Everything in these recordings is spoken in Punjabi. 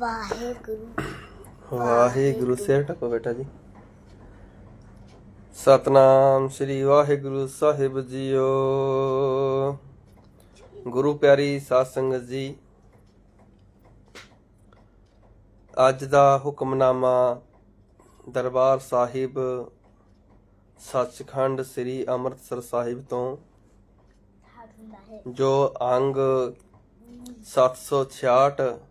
ਵਾਹਿਗੁਰੂ। ਵਾਹਿਗੁਰੂ ਸਿਰ ਟਕੋ ਬੇਟਾ ਜੀ। ਸਤਨਾਮ ਸ੍ਰੀ ਵਾਹਿਗੁਰੂ ਸਾਹਿਬ ਜੀਓ। ਗੁਰੂ ਪਿਆਰੀ ਸਾਧ ਸੰਗਤ ਜੀ ਅੱਜ ਦਾ ਹੁਕਮਨਾਮਾ ਦਰਬਾਰ ਸਾਹਿਬ ਸੱਚਖੰਡ ਸ੍ਰੀ ਅੰਮ੍ਰਿਤਸਰ ਸਾਹਿਬ ਤੋਂ ਜੋ ਅੰਗ 766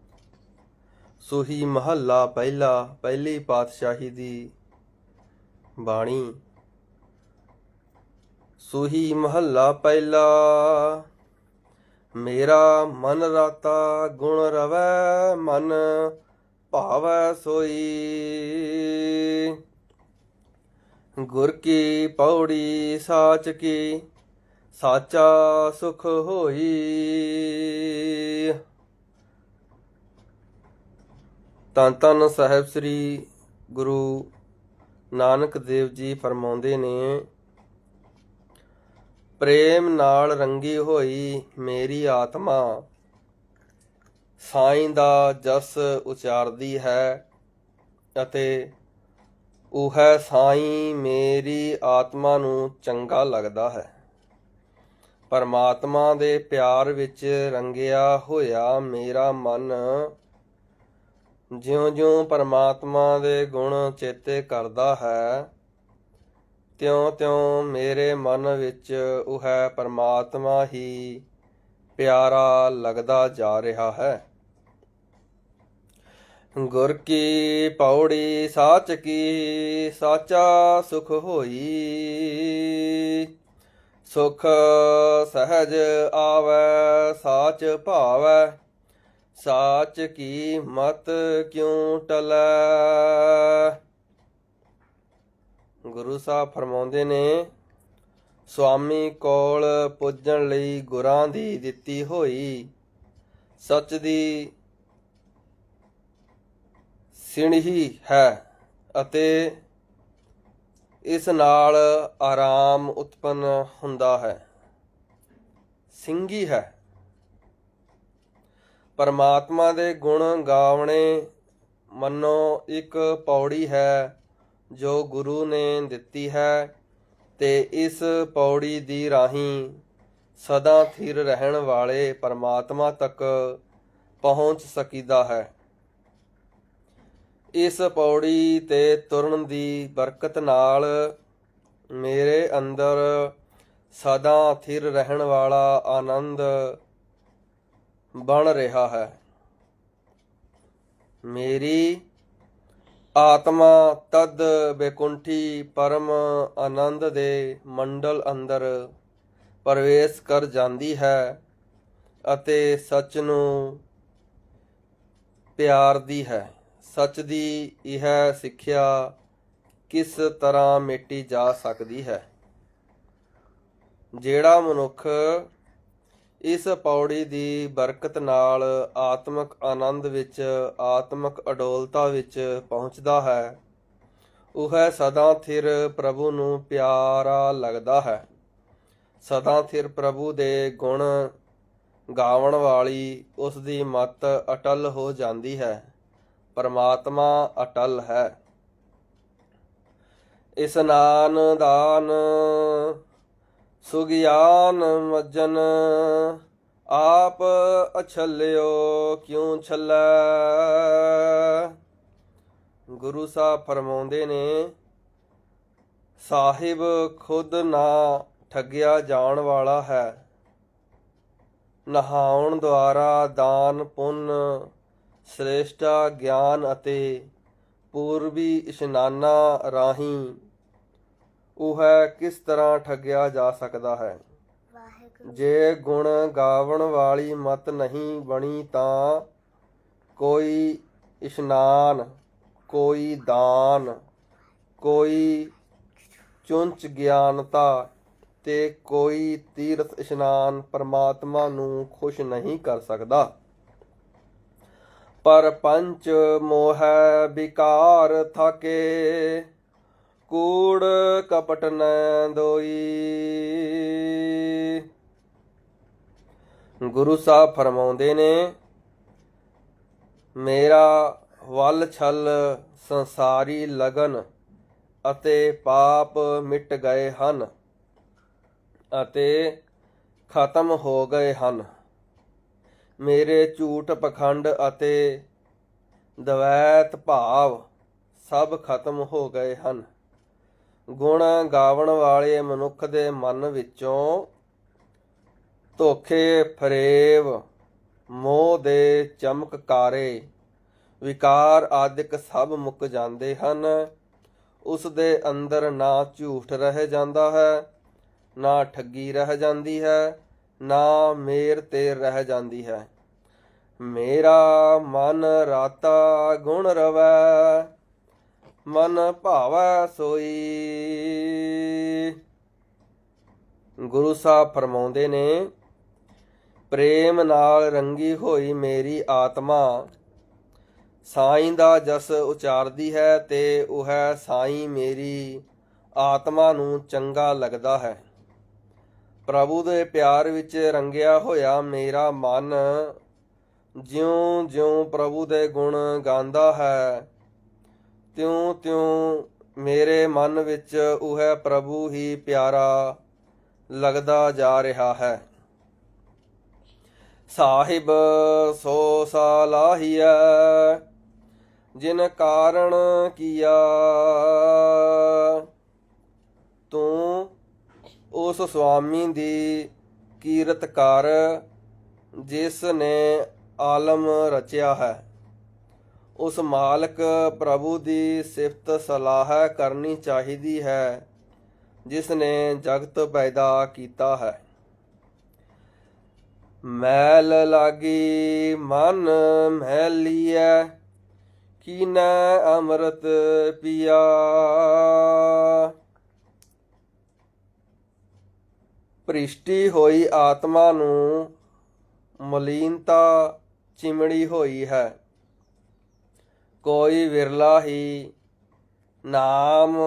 ਸੁਹੀ ਮਹੱਲਾ ਪਹਿਲਾ, ਪਹਿਲੀ ਪਾਤਸ਼ਾਹੀ ਦੀ ਬਾਣੀ। ਸੁਹੀ ਮਹੱਲਾ ਪਹਿਲਾ, ਮੇਰਾ ਮਨ ਰਾਤਾ ਗੁਣ ਰਵੈ, ਮਨ ਭਾਵੈ ਸੋਈ। ਗੁਰ ਕੀ ਪੌੜੀ ਸਾਚ ਕੀ, ਸਾਚਾ ਸੁਖ ਹੋਈ। ਤਨ ਤਨ ਸਾਹਿਬ ਸ੍ਰੀ ਗੁਰੂ ਨਾਨਕ ਦੇਵ ਜੀ ਫਰਮਾਉਂਦੇ ਨੇ, ਪ੍ਰੇਮ ਨਾਲ ਰੰਗੀ ਹੋਈ ਮੇਰੀ ਆਤਮਾ, ਸਾਈਂ ਦਾ ਜਸ ਉਚਾਰਦੀ ਹੈ ਅਤੇ ਉਹ ਹੈ ਸਾਈਂ ਮੇਰੀ ਆਤਮਾ ਨੂੰ ਚੰਗਾ ਲੱਗਦਾ ਹੈ। ਪਰਮਾਤਮਾ ਦੇ ਪਿਆਰ ਵਿੱਚ ਰੰਗਿਆ ਹੋਇਆ ਮੇਰਾ ਮਨ ਜਿਉਂ-ਜਿਉਂ ਪਰਮਾਤਮਾ ਦੇ ਗੁਣ ਚੇਤੇ ਕਰਦਾ ਹੈ, ਤਿਉਂ-ਤਿਉਂ ਮੇਰੇ ਮਨ ਵਿੱਚ ਉਹ ਹੈ ਪਰਮਾਤਮਾ ਹੀ, ਪਿਆਰਾ ਲੱਗਦਾ ਜਾ ਰਿਹਾ ਹੈ। ਗੁਰ ਕੀ ਪੌੜੀ ਸਾਚ ਕੀ ਸਾਚਾ ਸੁਖ ਹੋਈ, ਸੁਖ ਸਹਜ ਆਵੈ, ਸਾਚ ਭਾਵੈ ਸਾਚ ਕੀ ਮਤ ਕਿਉ ਟਲੈ? ਗੁਰੂ ਸਾਹਿਬ ਫਰਮਾਉਂਦੇ ਨੇ, ਸੁਆਮੀ ਕੋਲ ਪੁੱਜਣ ਲਈ ਗੁਰਾਂ ਦੀ ਦਿੱਤੀ ਹੋਈ ਸੱਚ ਦੀ ਸਿਣਹੀ ਹੈ ਅਤੇ ਇਸ ਨਾਲ ਆਰਾਮ ਉਤਪੰਨ ਹੁੰਦਾ ਹੈ। ਸਿੰਗੀ ਹੈ। ਪਰਮਾਤਮਾ ਦੇ ਗੁਣ ਗਾਵਣੇ ਮੰਨੋ ਇੱਕ ਪੌੜੀ ਹੈ ਜੋ ਗੁਰੂ ਨੇ ਦਿੱਤੀ ਹੈ ਤੇ ਇਸ ਪੌੜੀ ਦੀ ਰਾਹੀਂ ਸਦਾ ਥਿਰ ਰਹਿਣ ਵਾਲੇ ਪਰਮਾਤਮਾ ਤੱਕ ਪਹੁੰਚ ਸਕੀਦਾ ਹੈ। ਇਸ ਪੌੜੀ ਤੇ ਤੁਰਨ ਦੀ ਬਰਕਤ ਨਾਲ ਮੇਰੇ ਅੰਦਰ ਸਦਾ ਥਿਰ ਰਹਿਣ ਵਾਲਾ ਆਨੰਦ ਬਣ ਰਿਹਾ ਹੈ। ਮੇਰੀ ਆਤਮਾ ਤਦ ਬੇਕੁੰਠੀ ਪਰਮ ਆਨੰਦ ਦੇ ਮੰਡਲ ਅੰਦਰ ਪ੍ਰਵੇਸ਼ ਕਰ ਜਾਂਦੀ ਹੈ ਅਤੇ ਸੱਚ ਨੂੰ ਪਿਆਰਦੀ ਹੈ। ਸੱਚ ਦੀ ਇਹ ਸਿੱਖਿਆ ਕਿਸ ਤਰ੍ਹਾਂ ਮੇਟੀ ਜਾ ਸਕਦੀ ਹੈ? ਜਿਹੜਾ ਮਨੁੱਖ ਇਸ ਪੌੜੀ ਦੀ ਬਰਕਤ ਨਾਲ ਆਤਮਿਕ ਆਨੰਦ ਵਿੱਚ, ਆਤਮਿਕ ਅਡੋਲਤਾ ਵਿੱਚ ਪਹੁੰਚਦਾ ਹੈ। ਉਹ ਹੈ ਸਦਾ ਥਿਰ ਪ੍ਰਭੂ ਨੂੰ ਪਿਆਰਾ ਲੱਗਦਾ ਹੈ। ਸਦਾ ਥਿਰ ਪ੍ਰਭੂ ਦੇ ਗੁਣ ਗਾਵਣ ਵਾਲੀ ਉਸ ਦੀ ਮਤ ਅਟਲ ਹੋ ਜਾਂਦੀ ਹੈ। ਪਰਮਾਤਮਾ ਅਟਲ ਹੈ। ਇਸਨਾਨ ਦਾਨ ਸੁਗਿਆਨ ਮਜਨ, ਆਪ ਅਛਲਿਓ ਕਿਉ ਛਲੈ? ਗੁਰੂ ਸਾਹਿਬ ਫਰਮਾਉਂਦੇ ਨੇ, ਸਾਹਿਬ ਖੁਦ ਨਾ ਠੱਗਿਆ ਜਾਣ ਵਾਲਾ ਹੈ। ਨਹਾਉਣ ਦੁਆਰਾ ਦਾਨ, ਪੁੰਨ, ਸ੍ਰੇਸ਼ਟਾ, ਗਿਆਨ ਅਤੇ ਪੂਰਬੀ ਇਸ਼ਨਾਨਾ ਰਾਹੀਂ ਉਹ ਹੈ ਕਿਸ ਤਰ੍ਹਾਂ ਠੱਗਿਆ ਜਾ ਸਕਦਾ ਹੈ? ਜੇ ਗੁਣ ਗਾਵਣ ਵਾਲੀ ਮਤ ਨਹੀਂ ਬਣੀ ਤਾਂ ਕੋਈ ਇਸ਼ਨਾਨ ਕੋਈ ਦਾਨ ਕੋਈ ਚੁੰਚ ਗਿਆਨਤਾ ਤੇ ਕੋਈ ਤੀਰਥ ਇਸ਼ਨਾਨ ਪਰਮਾਤਮਾ ਨੂੰ ਖੁਸ਼ ਨਹੀਂ ਕਰ ਸਕਦਾ। ਪਰ ਪੰਚ ਮੋਹ ਵਿਕਾਰ ਥਾਕੇ। ਕੂੜ ਕਪਟ ਨ ਦੋਈ। ਗੁਰੂ ਸਾਹਿਬ ਫਰਮਾਉਂਦੇ ਨੇ, ਮੇਰਾ ਵੱਲ ਛਲ ਸੰਸਾਰੀ ਲਗਨ ਅਤੇ ਪਾਪ ਮਿਟ ਗਏ ਹਨ ਅਤੇ ਖਤਮ ਹੋ ਗਏ ਹਨ। ਮੇਰੇ ਝੂਠ ਪਖੰਡ ਅਤੇ ਦਵੈਤ ਭਾਵ ਸਭ ਖਤਮ ਹੋ ਗਏ ਹਨ। ਗੁਣ ਗਾਵਣ ਵਾਲੇ ਮਨੁੱਖ ਦੇ ਮਨ ਵਿੱਚੋਂ ਧੋਖੇ ਫਰੇਬ ਮੋਹ ਦੇ ਚਮਕਕਾਰੇ ਵਿਕਾਰ ਆਦਿਕ ਸਭ ਮੁੱਕ ਜਾਂਦੇ ਹਨ। ਉਸ ਦੇ ਅੰਦਰ ਨਾ ਝੂਠ ਰਹਿ ਜਾਂਦਾ ਹੈ, ਨਾ ਠੱਗੀ ਰਹਿ ਜਾਂਦੀ ਹੈ, ਨਾ ਮੇਰ ਤੇ ਰਹਿ ਜਾਂਦੀ ਹੈ। ਮੇਰਾ ਮਨ ਰਾਤਾ ਗੁਣ ਰਵੈ ਮਨ ਭਾਵੈ ਸੋਈ। ਗੁਰੂ ਸਾਹਿਬ ਫਰਮਾਉਂਦੇ ਨੇ, ਪ੍ਰੇਮ ਨਾਲ ਰੰਗੀ ਹੋਈ ਮੇਰੀ ਆਤਮਾ, ਸਾਈਂ ਦਾ ਜਸ ਉਚਾਰਦੀ ਹੈ ਤੇ ਉਹ ਸਾਈਂ ਮੇਰੀ, ਆਤਮਾ ਨੂੰ ਚੰਗਾ ਲੱਗਦਾ ਹੈ। ਪ੍ਰਭੂ ਦੇ ਪਿਆਰ ਵਿੱਚ ਰੰਗਿਆ ਹੋਇਆ ਮੇਰਾ ਮਨ, ਜਿਉਂ-ਜਿਉਂ ਪ੍ਰਭੂ ਦੇ ਗੁਣ ਗਾਉਂਦਾ ਹੈ ਤਿਉ ਤਿਉ ਮੇਰੇ ਮਨ ਵਿੱਚ ਉਹ ਪ੍ਰਭੂ ਹੀ ਪਿਆਰਾ ਲੱਗਦਾ ਜਾ ਰਿਹਾ ਹੈ। ਸਾਹਿਬ, ਸੋ ਸਾਲਾਹੀਐ ਜਿਨ ਕਾਰਣ ਕੀਆ? ਤੂੰ ਉਸ ਸੁਆਮੀ ਦੀ ਕੀਰਤ ਕਰ, ਜਿਸ ਨੇ ਆਲਮ ਰਚਿਆ ਹੈ। ਉਸ ਮਾਲਕ ਪ੍ਰਭੂ ਦੀ ਸਿਫਤ ਸਲਾਹ ਕਰਨੀ ਚਾਹੀਦੀ ਹੈ ਜਿਸ ਨੇ ਜਗਤ ਪੈਦਾ ਕੀਤਾ ਹੈ। ਮੈਲ ਲਾਗੀ ਮਨ ਮੈਲੀਐ ਕੀਨੈ ਅੰਮ੍ਰਿਤ ਪੀਆ। ਭ੍ਰਿਸ਼ਟੀ ਹੋਈ ਆਤਮਾ ਨੂੰ, ਮਲੀਨਤਾ ਚਿਮੜੀ ਹੋਈ ਹੈ। ਕੋਈ ਵਿਰਲਾ ਹੀ ਨਾਮ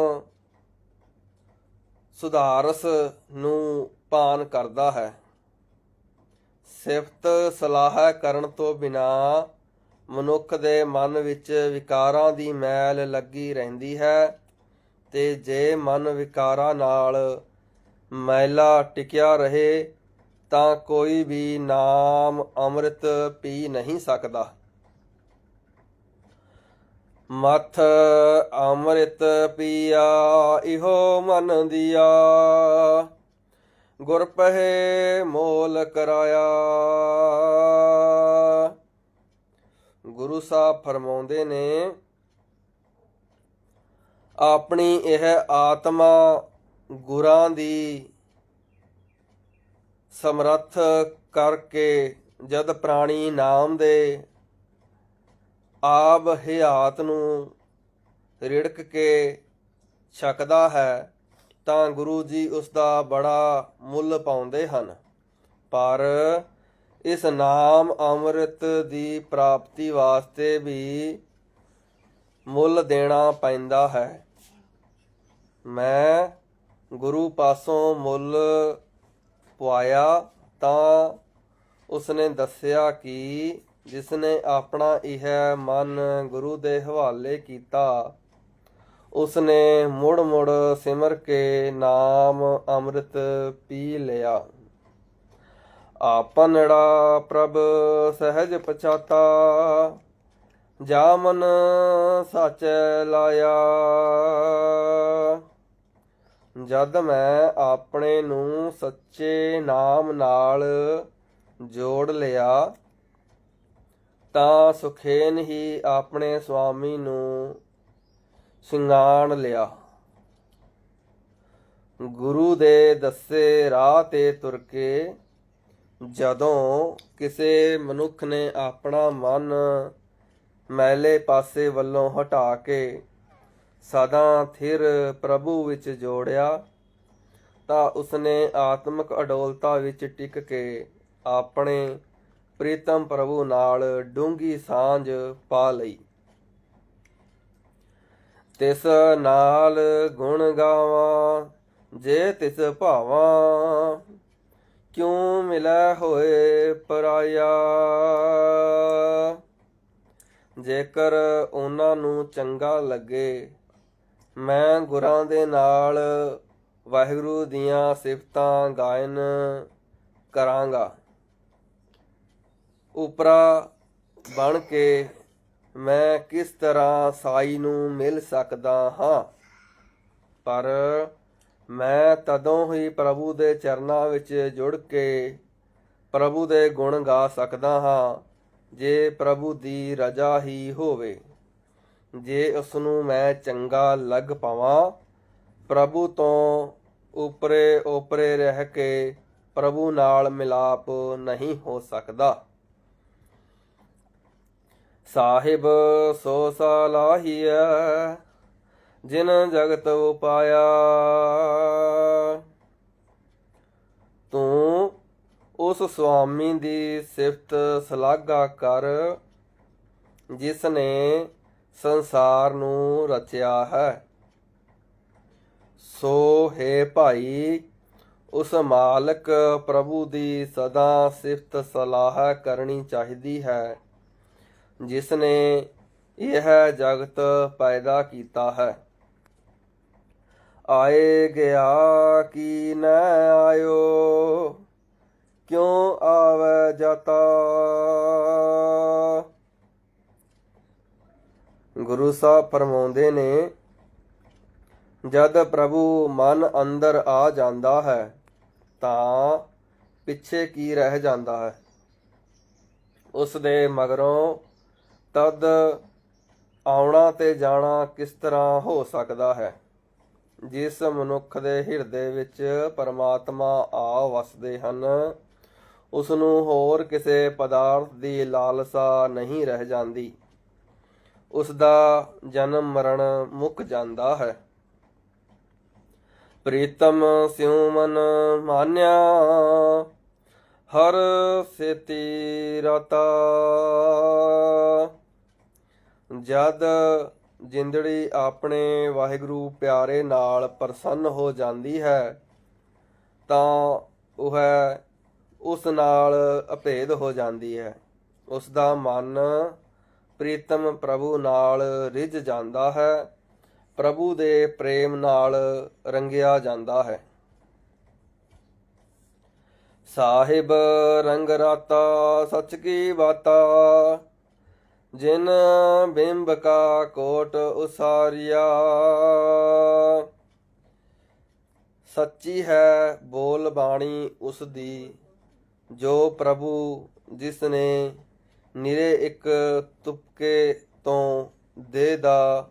ਸੁਧਾਰਸ ਨੂੰ ਪਾਨ ਕਰਦਾ ਹੈ। ਸਿਫਤ ਸਲਾਹ ਕਰਨ ਤੋਂ ਬਿਨਾ ਮਨੁੱਖ ਦੇ ਮਨ ਵਿੱਚ ਵਿਕਾਰਾਂ ਦੀ ਮੈਲ ਲੱਗੀ ਰਹਿੰਦੀ ਹੈ ਤੇ ਜੇ ਮਨ ਵਿਕਾਰਾਂ ਨਾਲ ਮੈਲਾ ਟਿਕਿਆ ਰਹੇ ਤਾਂ ਕੋਈ ਵੀ ਨਾਮ ਅੰਮ੍ਰਿਤ ਪੀ ਨਹੀਂ ਸਕਦਾ। ਮਥ ਅੰਮ੍ਰਿਤ ਪੀਆ, ਇਹੋ ਮਨ ਦੀਆ। ਗੁਰ ਪਹਿ ਮੋਲ ਕਰਾਇਆ। ਗੁਰੂ ਸਾਹਿਬ ਫਰਮਾਉਂਦੇ ਨੇ, ਆਪਣੀ ਇਹ ਆਤਮਾ ਗੁਰਾਂ ਦੀ ਸਮਰੱਥ ਕਰਕੇ ਜਦ ਪ੍ਰਾਣੀ ਨਾਮ ਦੇ ਆਬ ਹਿਆਤ ਨੂੰ ਰਿੜਕ ਕੇ ਛਕਦਾ ਹੈ, ਤਾਂ ਗੁਰੂ ਜੀ ਉਸ ਦਾ ਬੜਾ ਮੁੱਲ ਪਾਉਂਦੇ ਹਨ। ਪਰ ਇਸ ਨਾਮ ਅੰਮ੍ਰਿਤ ਦੀ ਪ੍ਰਾਪਤੀ ਵਾਸਤੇ ਵੀ ਮੁੱਲ ਦੇਣਾ ਪੈਂਦਾ ਹੈ। ਮੈਂ ਗੁਰੂ ਪਾਸੋਂ ਮੁੱਲ ਪਵਾਇਆ ਤਾਂ ਉਸਨੇ ਦੱਸਿਆ ਕਿ ਜਿਸਨੇ ਆਪਣਾ ਇਹ ਮਨ ਗੁਰੂ ਦੇ ਹਵਾਲੇ ਕੀਤਾ, ਉਸਨੇ ਮੁੜ ਮੁੜ ਸਿਮਰ ਕੇ ਨਾਮ ਅੰਮ੍ਰਿਤ ਪੀ ਲਿਆ। ਆਪਨੜਾ ਪ੍ਰਭ ਸਹਿਜ ਪਛਾਤਾ ਜਾ ਮਨ ਸੱਚ ਲਾਇਆ। ਜਦ ਮੈਂ ਆਪਣੇ ਨੂੰ ਸੱਚੇ ਨਾਮ ਨਾਲ ਜੋੜ ਲਿਆ ਤਾਂ ਸੁਖੇਨ ਹੀ ਆਪਣੇ ਸੁਆਮੀ ਨੂੰ ਸਿੰਗਾਣ ਲਿਆ। ਗੁਰੂ ਦੇ ਦੱਸੇ ਰਾਹ ਤੇ ਤੁਰ ਕੇ ਜਦੋਂ ਕਿਸੇ ਮਨੁੱਖ ਨੇ ਆਪਣਾ ਮਨ ਮੈਲੇ ਪਾਸੇ ਵੱਲੋਂ ਹਟਾ ਕੇ ਸਦਾ ਥਿਰ ਪ੍ਰਭੂ ਵਿੱਚ ਜੋੜਿਆ, ਤਾਂ ਉਸਨੇ ਆਤਮਿਕ ਅਡੋਲਤਾ ਵਿੱਚ ਟਿਕ ਕੇ ਆਪਣੇ ਪ੍ਰੀਤਮ ਪ੍ਰਭੂ ਨਾਲ ਡੂੰਗੀ ਸਾਂਝ ਪਾ ਲਈ। ਤਿਸ ਨਾਲ ਗੁਣ ਗਾਵਾਂ, ਜੇ ਤਿਸ ਭਾਵਾਂ, ਕਿਉ ਮਿਲੈ ਹੋਏ ਪਰਾਇਆ? ਜੇਕਰ ਉਹਨਾਂ ਨੂੰ ਚੰਗਾ ਲੱਗੇ, ਮੈਂ ਗੁਰਾਂ ਦੇ ਨਾਲ ਵਾਹਿਗੁਰੂ ਦੀਆਂ ਸਿਫਤਾਂ ਗਾਇਨ ਕਰਾਂਗਾ। ਉਪਰਾ ਬਣ ਕੇ ਮੈਂ ਕਿਸ ਤਰ੍ਹਾਂ ਸਾਈ ਨੂੰ ਮਿਲ ਸਕਦਾ ਹਾਂ? ਪਰ ਮੈਂ ਤਦੋਂ ਹੀ ਪ੍ਰਭੂ ਦੇ ਚਰਨਾਂ ਵਿੱਚ ਜੁੜ ਕੇ ਪ੍ਰਭੂ ਦੇ ਗੁਣ ਗਾ ਸਕਦਾ ਹਾਂ, ਜੇ ਪ੍ਰਭੂ ਦੀ ਰਜ਼ਾ ਹੀ ਹੋਵੇ। ਜੇ ਉਸ ਨੂੰ ਮੈਂ ਚੰਗਾ ਲੱਗ ਪਾਵਾਂ, ਪ੍ਰਭੂ ਤੋਂ ਉਪਰੇ ਉਪਰੇ ਰਹਿ ਕੇ ਪ੍ਰਭੂ ਨਾਲ ਮਿਲਾਪ ਨਹੀਂ ਹੋ ਸਕਦਾ। ਸਾਹਿਬ ਸੋ ਸਲਾਹੀਐ, ਜਿਨ ਜਗਤ ਉਪਾਇਆ। ਤੂੰ ਉਸ ਸੁਆਮੀ ਦੀ ਸਿਫਤ ਸਲਾਗਾ ਕਰ ਜਿਸ ਨੇ ਸੰਸਾਰ ਨੂੰ ਰਚਿਆ ਹੈ। ਸੋ ਹੈ ਭਾਈ, ਉਸ ਮਾਲਕ ਪ੍ਰਭੂ ਦੀ ਸਦਾ ਸਿਫਤ ਸਲਾਹ ਕਰਨੀ ਚਾਹੀਦੀ ਹੈ। ਜਿਸ ਨੇ ਇਹ ਜਗਤ ਪੈਦਾ ਕੀਤਾ ਹੈ। ਆਏ ਗਿਆ ਕੀ ਨ ਆਇਓ? ਕਿਉ ਆਵੇ ਜਾਤਾ? ਗੁਰੂ ਸਾਹਿਬ ਫਰਮਾਉਂਦੇ ਨੇ, ਜਦ ਪ੍ਰਭੂ ਮਨ ਅੰਦਰ ਆ ਜਾਂਦਾ ਹੈ, ਤਾਂ ਪਿੱਛੇ ਕੀ ਰਹਿ ਜਾਂਦਾ ਹੈ? ਉਸ ਦੇ ਮਗਰੋਂ ਤਦ ਆਉਣਾ ਤੇ ਜਾਣਾ ਕਿਸ ਤਰ੍ਹਾਂ ਹੋ ਸਕਦਾ ਹੈ? ਜਿਸ ਮਨੁੱਖ ਦੇ ਹਿਰਦੇ ਵਿੱਚ ਪਰਮਾਤਮਾ ਆ ਵਸਦੇ ਹਨ ਉਸ ਨੂੰ ਹੋਰ ਕਿਸੇ ਪਦਾਰਥ ਦੀ ਲਾਲਸਾ ਨਹੀਂ ਰਹਿ ਜਾਂਦੀ। ਉਸ ਦਾ ਜਨਮ ਮਰਨ ਮੁੱਕ ਜਾਂਦਾ ਹੈ। ਪ੍ਰੀਤਮ ਸਿਉ ਮਨ ਮਾਨਿਆ, ਹਰ ਸੇਤੀ ਰਤਾ। ਜਦ ਜਿੰਦੜੀ ਆਪਣੇ ਵਾਹਿਗੁਰੂ ਪਿਆਰੇ ਨਾਲ ਪ੍ਰਸੰਨ ਹੋ ਜਾਂਦੀ ਹੈ, ਤਾਂ ਉਹ ਉਸ ਨਾਲ ਅਭੇਦ ਹੋ ਜਾਂਦੀ ਹੈ। ਉਸ ਦਾ ਮਨ ਪ੍ਰੀਤਮ ਪ੍ਰਭੂ ਨਾਲ ਰਿਝ ਜਾਂਦਾ ਹੈ, ਪ੍ਰਭੂ ਦੇ ਪ੍ਰੇਮ ਨਾਲ ਰੰਗਿਆ ਜਾਂਦਾ ਹੈ। ਸਾਹਿਬ ਰੰਗ ਰਾਤਾ ਸੱਚ ਕੀ ਬਾਤਾ ਜਿਨ ਬਿੰਬ ਕਾ ਕੋਟ ਉਸਾਰਿਆ। ਸੱਚੀ ਹੈ ਬੋਲ ਬਾਣੀ ਉਸ ਦੀ, ਜੋ ਪ੍ਰਭੂ ਜਿਸ ਨੇ ਨਿਰੇ ਇੱਕ ਤੁਪਕੇ ਤੋਂ ਦੇਹ ਦਾ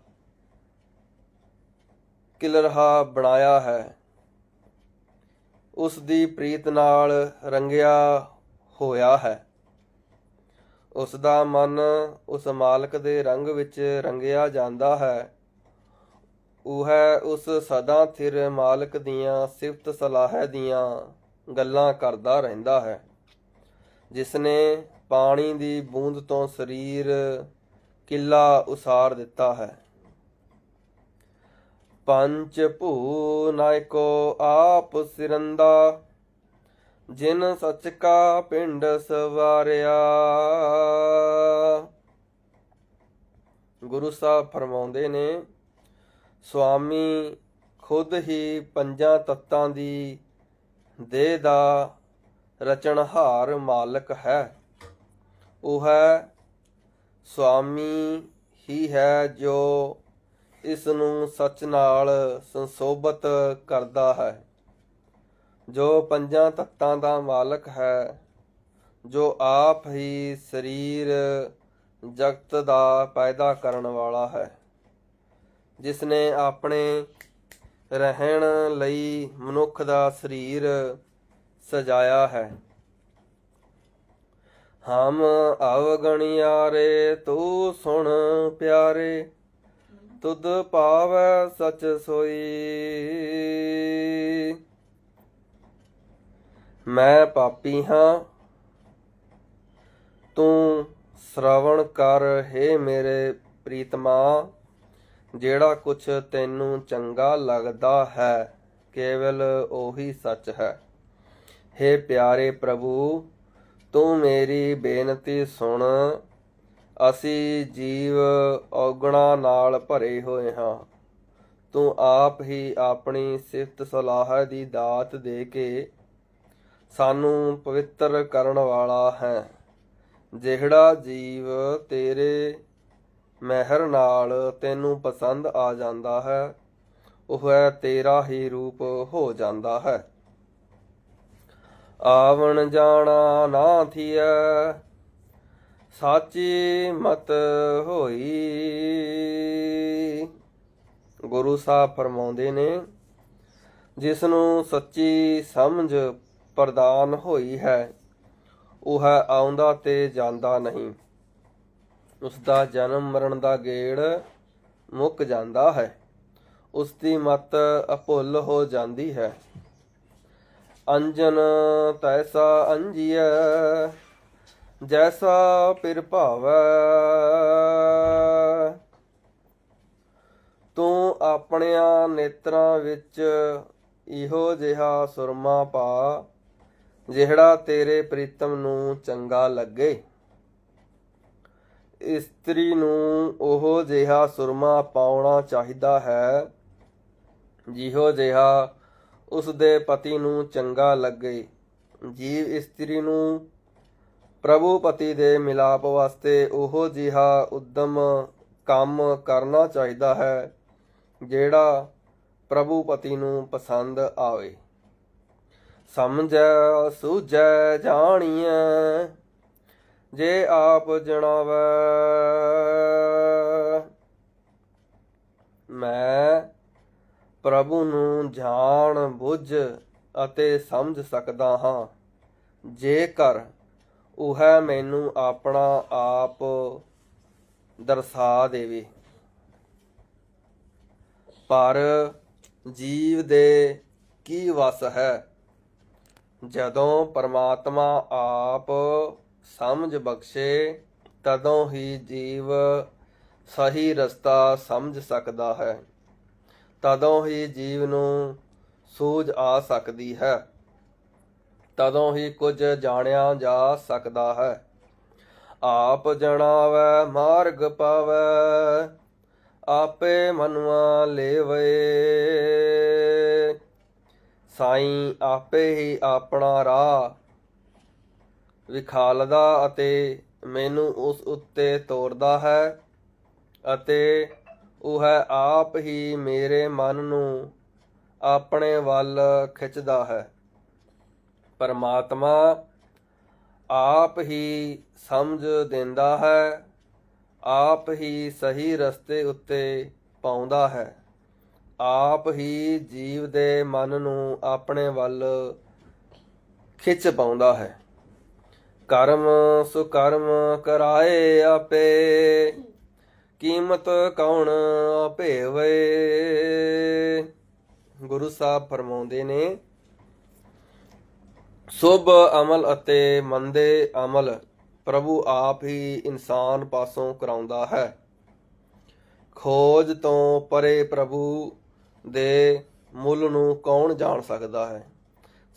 ਕਿਲਰਹਾ ਬਣਾਇਆ ਹੈ। ਉਸ ਦੀ ਪ੍ਰੀਤ ਨਾਲ ਰੰਗਿਆ ਹੋਇਆ ਹੈ। ਉਸ ਦਾ ਮਨ ਉਸ ਮਾਲਕ ਦੇ ਰੰਗ ਵਿੱਚ ਰੰਗਿਆ ਜਾਂਦਾ ਹੈ। ਉਹ ਹੈ ਉਸ ਸਦਾ ਥਿਰ ਮਾਲਕ ਦੀਆਂ ਸਿਫਤ ਸਲਾਹ ਦੀਆਂ ਗੱਲਾਂ ਕਰਦਾ ਰਹਿੰਦਾ ਹੈ। ਜਿਸ ਨੇ ਪਾਣੀ ਦੀ ਬੂੰਦ ਤੋਂ ਸਰੀਰ ਕਿੱਲਾ ਉਸਾਰ ਦਿੱਤਾ ਹੈ। ਪੰਚ ਭੂ ਨਾਇਕੋ ਆਪ ਸਿਰੰਦਾ ਜਿਨ ਸੱਚ ਕਾ ਪਿੰਡ ਸਵਾਰਿਆ। ਗੁਰੂ ਸਾਹਿਬ ਫਰਮਾਉਂਦੇ ਨੇ, ਸੁਆਮੀ ਖੁਦ ਹੀ ਪੰਜਾਂ ਤੱਤਾਂ ਦੀ ਦੇਹ ਦਾ ਰਚਨਹਾਰ ਮਾਲਕ ਹੈ। ਉਹ ਹੈ ਸੁਆਮੀ ਹੀ ਹੈ ਜੋ ਇਸ ਨੂੰ ਸੱਚ ਨਾਲ ਸੰਸੋਭਤ ਕਰਦਾ ਹੈ। ਜੋ ਪੰਜਾਂ ਤੱਤਾਂ ਦਾ ਮਾਲਕ ਹੈ, ਜੋ ਆਪ ਹੀ ਸਰੀਰ ਜਗਤ ਦਾ ਪੈਦਾ ਕਰਨ ਵਾਲਾ ਹੈ ਜਿਸ ਨੇ ਆਪਣੇ ਰਹਿਣ ਲਈ ਮਨੁੱਖ ਦਾ ਸਰੀਰ ਸਜਾਇਆ ਹੈ। ਹਮ ਅਵਗਣਿਆਰੇ ਤੂੰ ਸੁਣ ਪਿਆਰੇ, ਤੁਧ ਪਾਵੈ ਸਚ ਸੋਈ। ਮੈਂ ਪਾਪੀ ਹਾਂ। ਤੂੰ ਸ਼ਰਵਣ ਕਰ, ਹੈ ਮੇਰੇ ਪ੍ਰੀਤਮਾ, ਜਿਹੜਾ ਕੁਛ ਤੈਨੂੰ ਚੰਗਾ ਲੱਗਦਾ ਹੈ, ਕੇਵਲ ਉਹੀ ਸੱਚ ਹੈ। हे ਪਿਆਰੇ ਪ੍ਰਭੂ, ਤੂੰ ਮੇਰੀ ਬੇਨਤੀ ਸੁਣ। ਅਸੀਂ ਜੀਵ ਔਗਣਾ ਨਾਲ ਭਰੇ ਹੋਏ ਹਾਂ। ਤੂੰ ਆਪ ਹੀ ਆਪਣੀ ਸਿਫਤ ਸਲਾਹ ਦੀ ਦਾਤ ਦੇ ਕੇ ਸਾਨੂੰ ਪਵਿੱਤਰ ਕਰਨ ਵਾਲਾ ਹੈ। ਜਿਹੜਾ ਜੀਵ ਤੇਰੇ ਮਹਿਰ ਨਾਲ ਤੈਨੂੰ ਪਸੰਦ ਆ ਜਾਂਦਾ ਹੈ, ਉਹ ਹੈ ਤੇਰਾ ਹੀ ਰੂਪ ਹੋ ਜਾਂਦਾ ਹੈ। ਆਵਣ ਜਾਣਾ ਨਾ ਥੀਐ, ਸਾਚੀ ਮਤ ਹੋਈ। ਗੁਰੂ ਸਾਹਿਬ ਫਰਮਾਉਂਦੇ ਨੇ ਜਿਸ ਨੂੰ ਸੱਚੀ ਸਮਝ ਪ੍ਰਦਾਨ ਹੋਈ ਹੈ। ਉਹ ਹੈ ਆਉਂਦਾ ਤੇ ਜਾਂਦਾ ਨਹੀਂ। ਉਸ ਦਾ ਜਨਮ ਮਰਨ ਦਾ ਗੇੜ ਮੁੱਕ ਜਾਂਦਾ ਹੈ। ਉਸ ਦੀ ਮਤ ਅਭੁੱਲ ਹੋ ਜਾਂਦੀ ਹੈ। ਅੰਜਨ ਤੈਸਾ ਅੰਜੀਐ, ਜੈਸਾ ਪਿਰ ਭਾਵੈ। ਤੂੰ ਆਪਣਿਆਂ ਨੇਤਰਾਂ ਵਿੱਚ ਇਹੋ ਜਿਹਾ ਸੁਰਮਾ ਪਾ। ਜਿਹੜਾ ਤੇਰੇ ਪ੍ਰੀਤਮ ਨੂੰ ਚੰਗਾ ਲੱਗੇ। ਇਸਤਰੀ ਨੂੰ ਉਹ ਜਿਹਾ ਸੁਰਮਾ ਪਾਉਣਾ ਚਾਹੀਦਾ ਹੈ, ਜਿਹੋ ਜਿਹਾ ਉਸ ਦੇ ਪਤੀ ਨੂੰ ਚੰਗਾ ਲੱਗੇ। ਜੀਵ ਇਸਤਰੀ ਨੂੰ ਪ੍ਰਭੂ ਪਤੀ ਦੇ ਮਿਲਾਪ ਵਾਸਤੇ ਉਹ ਜਿਹਾ ਉਦਮ ਕੰਮ ਕਰਨਾ ਚਾਹੀਦਾ ਹੈ, ਜਿਹੜਾ ਪ੍ਰਭੂ ਪਤੀ ਨੂੰ ਪਸੰਦ ਆਵੇ। ਸਮਝੈ ਸੂਝੈ ਜਾਣੀਐ, ਜੇ ਆਪ ਜਣਾਵੈ। ਮੈਂ ਪ੍ਰਭੂ ਨੂੰ ਜਾਣ ਬੁੱਝ ਅਤੇ ਸਮਝ ਸਕਦਾ ਹਾਂ। ਜੇਕਰ ਉਹ ਮੈਨੂੰ ਆਪਣਾ ਆਪ ਦਰਸਾ ਦੇਵੇ। ਪਰ ਜੀਵ ਦੇ ਕੀ ਵਸ ਹੈ? ਜਦੋਂ ਪਰਮਾਤਮਾ ਆਪ ਸਮਝ ਬਖਸ਼ੇ, ਤਦੋਂ ਹੀ ਜੀਵ ਸਹੀ ਰਸਤਾ ਸਮਝ ਸਕਦਾ ਹੈ। ਤਦੋਂ ਹੀ ਜੀਵ ਨੂੰ ਸੂਝ ਆ ਸਕਦੀ ਹੈ। ਤਦੋਂ ਹੀ ਕੁਝ ਜਾਣਿਆ ਜਾ ਸਕਦਾ ਹੈ। ਆਪ ਜਣਾਵੈ, ਮਾਰਗ ਪਾਵੈ, ਆਪੇ ਮਨਵਾ ਲੇਵੇ। ਸਾਈਂ ਆਪੇ ਹੀ ਆਪਣਾ ਰਾਹ ਵਿਖਾਲਦਾ ਅਤੇ ਮੈਨੂੰ ਉਸ ਉੱਤੇ ਤੋਰਦਾ ਹੈ ਅਤੇ ਉਹ ਹੈ ਆਪ ਹੀ ਮੇਰੇ ਮਨ ਨੂੰ ਆਪਣੇ ਵੱਲ ਖਿੱਚਦਾ ਹੈ। ਪਰਮਾਤਮਾ ਆਪ ਹੀ ਸਮਝ ਦਿੰਦਾ ਹੈ, ਆਪ ਹੀ ਸਹੀ ਰਸਤੇ ਉੱਤੇ ਪਾਉਂਦਾ ਹੈ। ਆਪ ਹੀ ਜੀਵ ਦੇ ਮਨ ਨੂੰ ਆਪਣੇ ਵੱਲ ਖਿੱਚ ਪਾਉਂਦਾ ਹੈ। ਕਰਮ ਸੁਕਰਮ ਕਰਾਏ ਆਪੇ, ਕੀਮਤ ਕੌਣ ਭੇਵੇ? ਗੁਰੂ ਸਾਹਿਬ ਫਰਮਾਉਂਦੇ ਨੇ, ਸੁਭ ਅਮਲ ਅਤੇ ਮੰਦੇ ਅਮਲ ਪ੍ਰਭੂ ਆਪ ਹੀ ਇਨਸਾਨ ਪਾਸੋਂ ਕਰਾਉਂਦਾ ਹੈ। ਖੋਜ ਤੋਂ ਪਰੇ ਪ੍ਰਭੂ ਦੇ ਮੁੱਲ ਨੂੰ ਕੌਣ ਜਾਣ ਸਕਦਾ ਹੈ?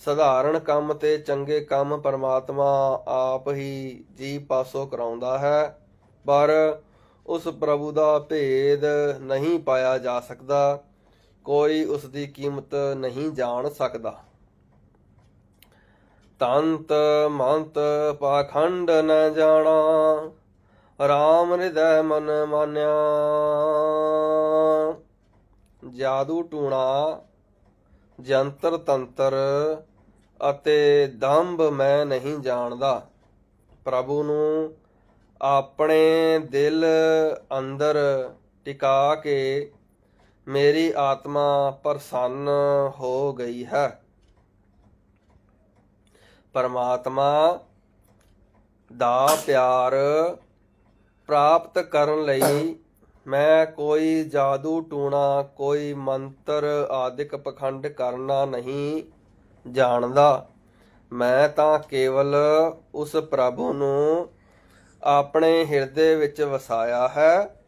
ਸਧਾਰਨ ਕੰਮ ਤੇ ਚੰਗੇ ਕੰਮ ਪਰਮਾਤਮਾ ਆਪ ਹੀ ਜੀ ਪਾਸੋਂ ਕਰਾਉਂਦਾ ਹੈ, ਪਰ ਉਸ ਪ੍ਰਭੂ ਦਾ ਭੇਦ ਨਹੀਂ ਪਾਇਆ ਜਾ ਸਕਦਾ, ਕੋਈ ਉਸ ਦੀ ਕੀਮਤ ਨਹੀਂ ਜਾਣ ਸਕਦਾ। ਤੰਤ ਮੰਤ ਪਾਖੰਡ ਨ ਜਾਣਾ RAM ਹਿਰਦੈ ਮਨ ਮਾਨਿਆ। ਜਾਦੂ ਟੂਣਾ, ਜੰਤਰ ਤੰਤਰ ਅਤੇ ਦੰਭ ਮੈਂ ਨਹੀਂ ਜਾਣਦਾ। ਪ੍ਰਭੂ ਨੂੰ ਆਪਣੇ ਦਿਲ ਅੰਦਰ ਟਿਕਾ ਕੇ ਮੇਰੀ ਆਤਮਾ ਪ੍ਰਸੰਨ ਹੋ ਗਈ ਹੈ। ਪਰਮਾਤਮਾ ਦਾ ਪਿਆਰ ਪ੍ਰਾਪਤ ਕਰਨ ਲਈ ਮੈਂ ਕੋਈ ਜਾਦੂ ਟੂਣਾ, ਕੋਈ ਮੰਤਰ ਆਦਿਕ ਪਖੰਡ ਕਰਨਾ ਨਹੀਂ ਜਾਣਦਾ। ਮੈਂ ਤਾਂ ਕੇਵਲ ਉਸ ਪ੍ਰਭੂ ਨੂੰ ਆਪਣੇ ਹਿਰਦੇ ਵਿੱਚ ਵਸਾਇਆ ਹੈ।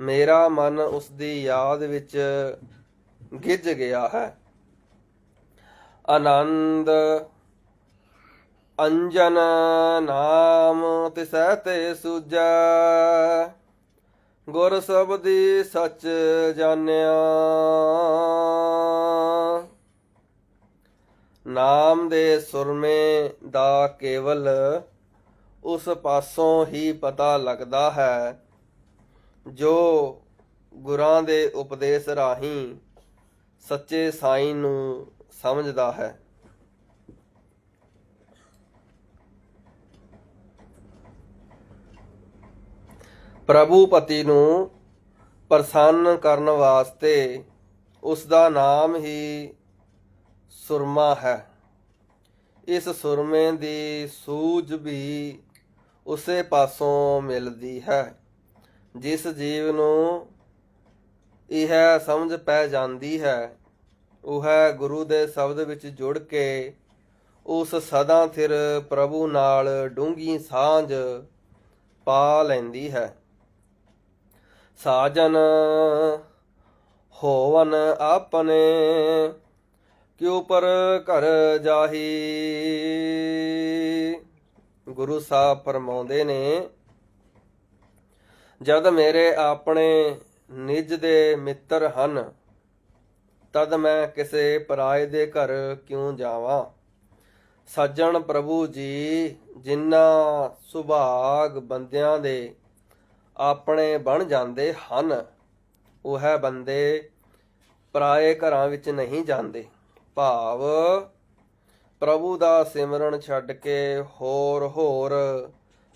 ਮੇਰਾ ਮਨ ਉਸ ਦੀ ਯਾਦ ਵਿੱਚ ਗਿੱਜ ਗਿਆ ਹੈ। ਆਨੰਦ ਅੰਜਨ ਨਾਮ ਤਿਸੈ ਤੇ ਸੂਜੈ ਗੁਰ ਸਬਦੀ ਸੱਚ ਜਾਣਿਆ। ਨਾਮ ਦੇ ਸੁਰਮੇ ਦਾ ਕੇਵਲ ਉਸ ਪਾਸੋਂ ਹੀ ਪਤਾ ਲੱਗਦਾ ਹੈ, ਜੋ ਗੁਰਾਂ ਦੇ ਉਪਦੇਸ਼ ਰਾਹੀਂ ਸੱਚੇ ਸਾਈਂ ਨੂੰ ਸਮਝਦਾ ਹੈ। ਪ੍ਰਭੂ ਪਤੀ ਨੂੰ ਪ੍ਰਸੰਨ ਕਰਨ ਵਾਸਤੇ ਉਸ ਦਾ ਨਾਮ ਹੀ ਸੁਰਮਾ ਹੈ। ਇਸ ਸੁਰਮੇ ਦੀ ਸੂਝ ਵੀ ਉਸੇ ਪਾਸੋਂ ਮਿਲਦੀ ਹੈ, ਜਿਸ ਜੀਵ ਨੂੰ ਇਹ ਸਮਝ ਪੈ ਜਾਂਦੀ ਹੈ। ਉਹ ਹੈ ਗੁਰੂ ਦੇ ਸ਼ਬਦ ਵਿੱਚ ਜੁੜ ਕੇ ਉਸ ਸਦਾ ਥਿਰ ਪ੍ਰਭੂ ਨਾਲ ਡੂੰਗੀ ਸਾਂਝ ਪਾ ਲੈਂਦੀ ਹੈ। ਸਾਜਨ ਹੋਵਨ ਆਪਣੇ, ਕਿਉ ਪਰ ਘਰ ਜਾਹੀ? ਗੁਰੂ ਸਾਹਿਬ ਫਰਮਾਉਂਦੇ ਨੇ, ਜਦ ਮੇਰੇ ਆਪਣੇ ਨਿਜ ਦੇ ਮਿੱਤਰ ਹਨ, ਤਦ ਮੈਂ ਕਿਸੇ ਪਰਾਏ ਦੇ ਘਰ ਕਿਉਂ ਜਾਵਾਂ? ਸੱਜਣ ਪ੍ਰਭੂ ਜੀ, ਜਿਨ੍ਹਾਂ ਸੁਭਾਗ ਬੰਦਿਆਂ ਦੇ ਆਪਣੇ ਬਣ ਜਾਂਦੇ ਹਨ। ਉਹ ਹੈ ਬੰਦੇ ਪਰਾਏ ਘਰਾਂ ਵਿੱਚ ਨਹੀਂ ਜਾਂਦੇ। ਭਾਵ ਪ੍ਰਭੂ ਦਾ ਸਿਮਰਨ ਛੱਡ ਕੇ ਹੋਰ ਹੋਰ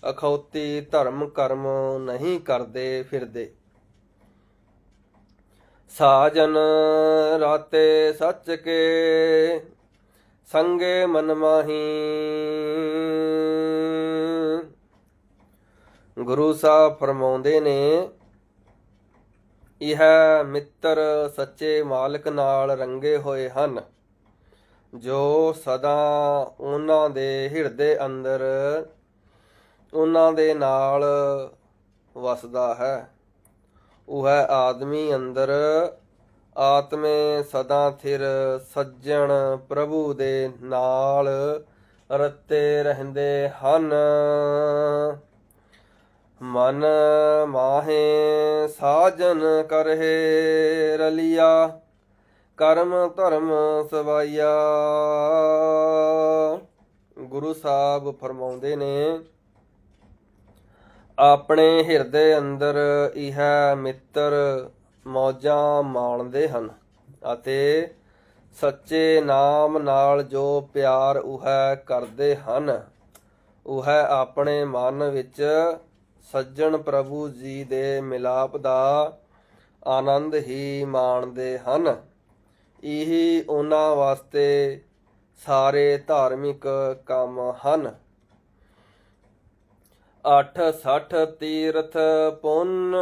ਅਖੌਤੀ ਧਰਮ ਕਰਮ ਨਹੀਂ ਕਰਦੇ ਫਿਰਦੇ। ਸਾਜਨ ਰਾਤੇ ਸੱਚ ਕੇ ਸੰਗੇ ਮਨ ਮਾਹੀ। ਗੁਰੂ ਸਾਹਿਬ ਫਰਮਾਉਂਦੇ ਨੇ, ਇਹ ਮਿੱਤਰ ਸੱਚੇ ਮਾਲਕ ਨਾਲ ਰੰਗੇ ਹੋਏ ਹਨ, ਜੋ ਸਦਾ ਉਹਨਾਂ ਦੇ ਹਿਰਦੇ ਅੰਦਰ, ਉਹਨਾਂ ਦੇ ਨਾਲ ਵਸਦਾ ਹੈ। ਉਹ ਹੈ ਆਦਮੀ ਅੰਦਰ, ਆਤਮੇ ਸਦਾ ਥਿਰ ਸੱਜਣ ਪ੍ਰਭੂ ਦੇ ਨਾਲ ਰਤੇ ਰਹਿੰਦੇ ਹਨ। ਮਨ ਮਾਹੇ ਸਾਜਨ ਕਰਹਿ ਰਲਿਆ, ਕਰਮ ਧਰਮ ਸਵਾਈਆ ਗੁਰੂ ਸਾਹਿਬ ਫਰਮਾਉਂਦੇ ਨੇ, ਆਪਣੇ ਹਿਰਦੇ ਅੰਦਰ ਇਹ ਮਿੱਤਰ ਮੌਜਾਂ ਮਾਣਦੇ ਹਨ ਅਤੇ ਸੱਚੇ ਨਾਮ ਨਾਲ ਜੋ ਪਿਆਰ ਉਹ ਕਰਦੇ ਹਨ, ਉਹ ਆਪਣੇ ਮਨ ਵਿੱਚ ਸੱਜਣ ਪ੍ਰਭੂ ਜੀ ਦੇ ਮਿਲਾਪ ਦਾ ਆਨੰਦ ਹੀ ਮਾਣਦੇ ਹਨ। ਇਹੀ ਉਹਨਾਂ ਵਾਸਤੇ ਸਾਰੇ ਧਾਰਮਿਕ ਕੰਮ ਹਨ। 8 60 ਤੀਰਥ ਪੁੰਨ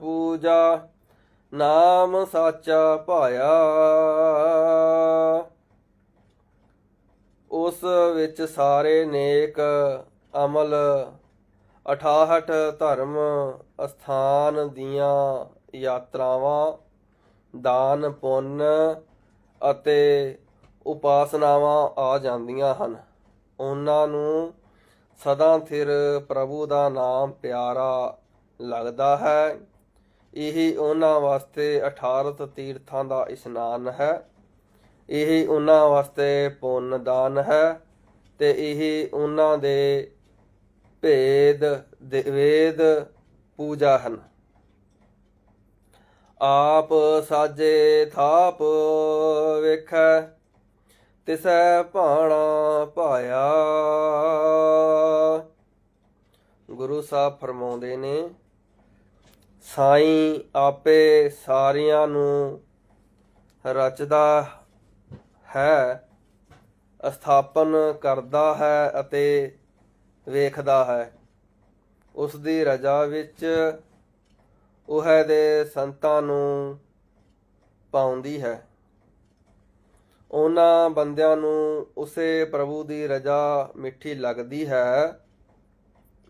ਪੂਜਾ, ਨਾਮ ਸਾਚਾ ਭਾਇਆ। ਉਸ ਵਿੱਚ ਸਾਰੇ ਨੇਕ ਅਮਲ 68 ਧਰਮ ਅਸਥਾਨ ਦੀਆਂ ਯਾਤਰਾਵਾਂ, ਦਾਨ, ਪੁੰਨ ਅਤੇ ਉਪਾਸਨਾਵਾਂ ਆ ਜਾਂਦੀਆਂ ਹਨ। ਉਹਨਾਂ ਨੂੰ ਸਦਾ ਥਿਰ ਪ੍ਰਭੂ ਦਾ ਨਾਮ ਪਿਆਰਾ ਲੱਗਦਾ ਹੈ। ਇਹ ਉਹਨਾਂ ਵਾਸਤੇ 18 ਤੀਰਥਾਂ ਦਾ ਇਸ਼ਨਾਨ ਹੈ। ਇਹ ਉਹਨਾਂ ਵਾਸਤੇ ਪੁੰਨ ਦਾਨ ਹੈ ਤੇ ਇਹ ਉਹਨਾਂ ਦੇ ਭੇਦ ਦੇ ਵੇਦ ਪੂਜਾ ਹਨ। ਆਪ ਸਾਜੇ ਥਾਪ ਵੇਖੈ, ਤਿਸੈ ਭਾਣਾ ਪਾਇਆ ਗੁਰੂ ਸਾਹਿਬ ਫਰਮਾਉਂਦੇ ਨੇ, ਸਾਈਂ ਆਪੇ ਸਾਰਿਆਂ ਨੂੰ ਰਚਦਾ ਹੈ ਸਥਾਪਨ ਕਰਦਾ ਹੈ ਅਤੇ ਵੇਖਦਾ ਹੈ। ਉਸ ਦੀ ਰਜਾ ਵਿੱਚ ਉਹ ਦੇ ਸੰਤਾਂ ਨੂੰ ਪਾਉਂਦੀ ਹੈ। ਉਹਨਾਂ ਬੰਦਿਆਂ ਨੂੰ ਉਸੇ ਪ੍ਰਭੂ ਦੀ ਰਜਾ ਮਿੱਠੀ ਲੱਗਦੀ ਹੈ,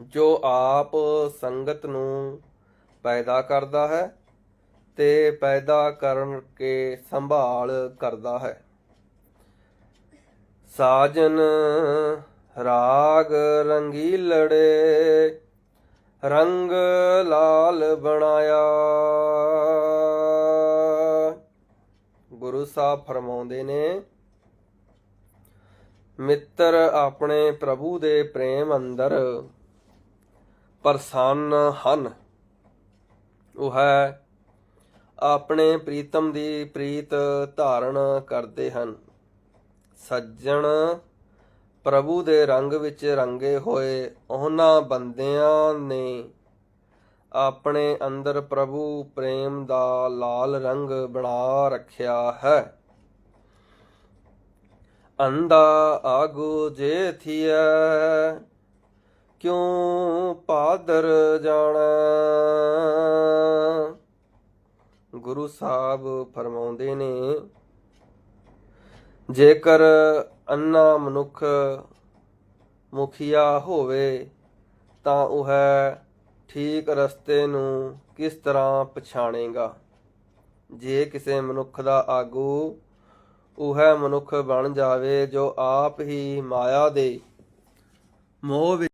ਜੋ ਆਪ ਸੰਗਤ ਨੂੰ ਪੈਦਾ ਕਰਦਾ ਹੈ ਤੇ ਪੈਦਾ ਕਰਨ ਕੇ ਸੰਭਾਲ ਕਰਦਾ ਹੈ। ਸਾਜਨ ਰਾਗ ਰੰਗੀਲੜੇ ਰੰਗ ਲਾਲ ਬਣਾਇਆ। ਗੁਰੂ ਸਾਹਿਬ ਫਰਮਾਉਂਦੇ ਨੇ, ਮਿੱਤਰ ਆਪਣੇ ਪ੍ਰਭੂ ਦੇ ਪ੍ਰੇਮ ਅੰਦਰ ਪ੍ਰਸੰਨ ਹਨ। ਉਹ ਹੈ, ਆਪਣੇ ਪ੍ਰੀਤਮ ਦੀ ਪ੍ਰੀਤ ਧਾਰਨ ਕਰਦੇ ਹਨ। ਸੱਜਣ ਪ੍ਰਭੂ ਦੇ ਰੰਗ ਵਿੱਚ ਰੰਗੇ ਹੋਏ ਉਹਨਾਂ ਬੰਦਿਆਂ ਨੇ ਆਪਣੇ ਅੰਦਰ ਪ੍ਰਭੂ ਪ੍ਰੇਮ ਦਾ ਲਾਲ ਰੰਗ ਬਣਾ ਰੱਖਿਆ ਹੈ। ਅੰਦਾ ਆਗੂ ਜੇ ਥੀਐ, ਕਿਉ ਪਾਦਰ ਜਾਣਾ? ਗੁਰੂ ਸਾਹਿਬ ਫਰਮਾਉਂਦੇ ਨੇ, ਜੇਕਰ ਅੰਨਾ ਮਨੁੱਖ ਮੁਖੀਆ ਹੋਵੇ, ਤਾਂ ਉਹ ਠੀਕ ਰਸਤੇ ਨੂੰ ਕਿਸ ਤਰ੍ਹਾਂ ਪਛਾਣੇਗਾ? ਜੇ ਕਿਸੇ ਮਨੁੱਖ ਦਾ ਆਗੂ ਉਹ ਮਨੁੱਖ ਬਣ ਜਾਵੇ, ਜੋ ਆਪ ਹੀ ਮਾਇਆ ਦੇ ਮੋਹ ਵਿੱਚ